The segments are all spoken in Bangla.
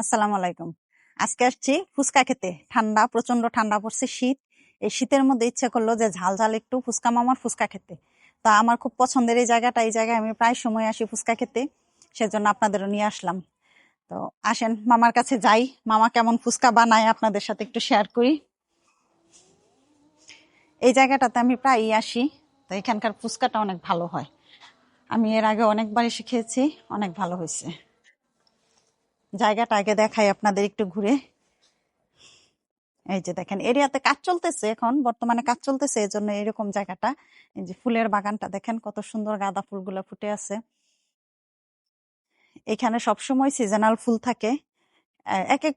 আসসালামু আলাইকুম। আজকে আসছি ফুচকা খেতে। ঠান্ডা প্রচণ্ড ঠান্ডা পড়ছে শীত। এই শীতের মধ্যে ইচ্ছে করল যে ঝাল ঝাল একটু ফুচকা মামার ফুচকা খেতে। তা আমার খুব পছন্দের এই জায়গাটা, এই জায়গায় আমি প্রায় সময় আসি ফুচকা খেতে। সেজন্য আপনাদেরও নিয়ে আসলাম। তো আসেন, মামার কাছে যাই। মামা কেমন ফুচকা বানায় আপনাদের সাথে একটু শেয়ার করি। এই জায়গাটাতে আমি প্রায়ই আসি। তো এখানকার ফুচকাটা অনেক ভালো হয়। আমি এর আগে অনেকবার এসে খেয়েছি, অনেক ভালো হয়েছে। জায়গাটা আগে দেখাই আপনাদের একটু ঘুরে। এই যে দেখেন, এরিয়াতে কাজ চলতেছে এখন, বর্তমানে কাজ চলতেছে এই জন্য এরকম জায়গাটা। এই যে ফুলের বাগানটা দেখেন, কত সুন্দর গাঁদা ফুলগুলো ফুটে আছে। এখানে সবসময় সিজনাল ফুল থাকে। এক এক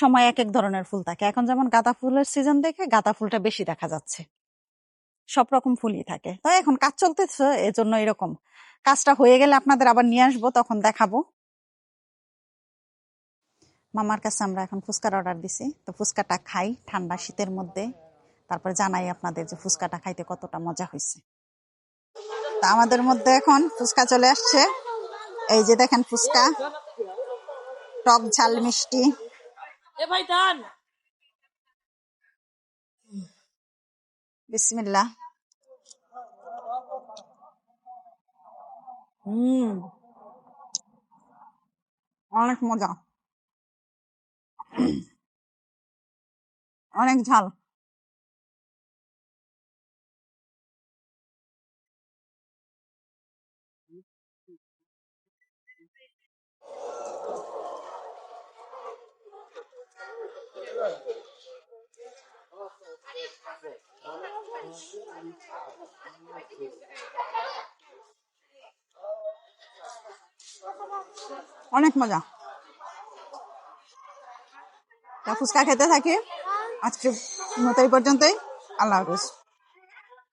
সময় এক এক ধরনের ফুল থাকে। এখন যেমন গাঁদা ফুলের সিজন দেখে, গাঁদা ফুলটা বেশি দেখা যাচ্ছে। সব রকম ফুলই থাকে। তো এখন কাজ চলতেছে, এজন্য এরকম। কাজটা হয়ে গেলে আপনাদের আবার নিয়ে আসব, তখন দেখাবো। মামার কাছে আমরা এখন ফুচকার অর্ডার দিছি। তো ফুচকাটা খাই ঠান্ডা শীতের মধ্যে। তারপর জানাই আপনাদের যে ফুচকাটা খাইতে কতটা মজা হয়েছে। তা আমাদের মধ্যে এখন ফুচকা চলে আসছে। এই যে দেখেন ফুচকা। টক ঝাল মিষ্টি। বিসমিল্লা হুম। অনেক মজা। অনেক ঝাল। অনেক মজা। ফুচকা খেতে থাকি। আজকে মতো এই পর্যন্তই। আল্লাহ হাফিজ।